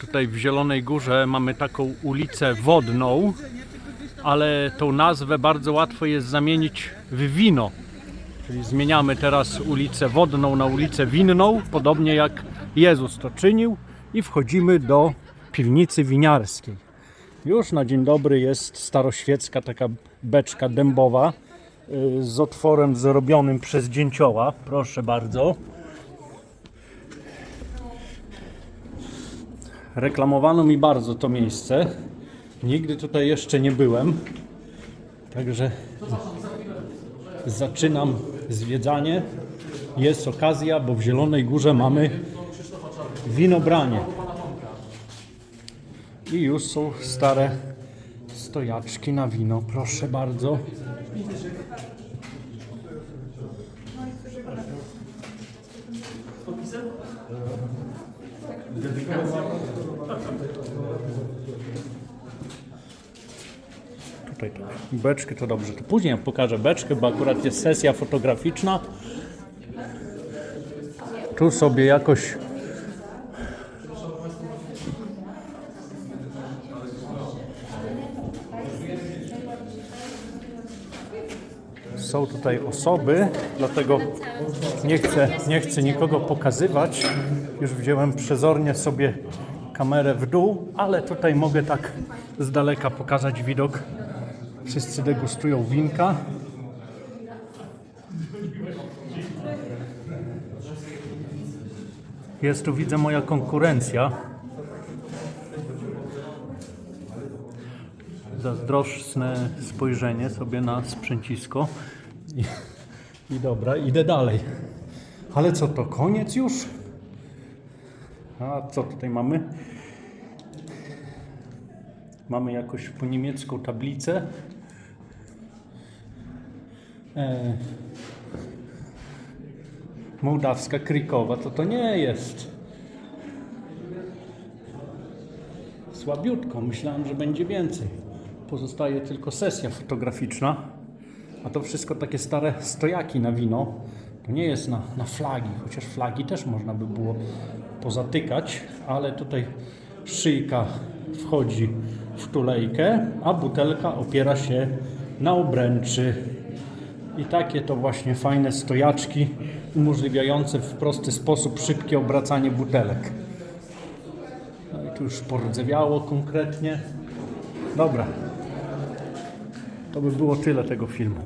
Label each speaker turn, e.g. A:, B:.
A: Tutaj w Zielonej Górze mamy taką ulicę wodną, ale tą nazwę bardzo łatwo jest zamienić w wino. Czyli zmieniamy teraz ulicę wodną na ulicę winną, podobnie jak Jezus to czynił i wchodzimy do piwnicy winiarskiej. Już na dzień dobry jest staroświecka taka beczka dębowa y, z otworem zrobionym przez dzięcioła. Proszę bardzo. Reklamowano mi bardzo to miejsce. Nigdy tutaj jeszcze nie byłem. Także zaczynam zwiedzanie. Jest okazja, bo w Zielonej Górze mamy winobranie. I już są stare stojaczki na wino. Proszę bardzo. Tutaj tak. Beczkę to dobrze. To później pokażę beczkę, bo akurat jest sesja fotograficzna. Tu sobie jakoś są tutaj osoby, dlatego nie chcę, nie chcę nikogo pokazywać. Już wziąłem przezornie sobie kamerę w dół, ale tutaj mogę tak z daleka pokazać widok. Wszyscy degustują winka. Jest tu, widzę, moja konkurencja. Zazdrosne spojrzenie sobie na sprzęcisko. I, I dobra, idę dalej. Ale co to, koniec już? A co tutaj mamy? Mamy jakoś po niemiecką tablicę. E, Mołdawska Krykowa to to nie jest. Słabiutko, myślałem, że będzie więcej. Pozostaje tylko sesja fotograficzna, a to wszystko takie stare stojaki na wino. To nie jest na, na flagi, chociaż flagi też można by było pozatykać, ale tutaj szyjka wchodzi w tulejkę, a butelka opiera się na obręczy. I takie to właśnie fajne stojaczki umożliwiające w prosty sposób szybkie obracanie butelek. No i tu już pordzewiało konkretnie. Dobra. To by było tyle tego filmu.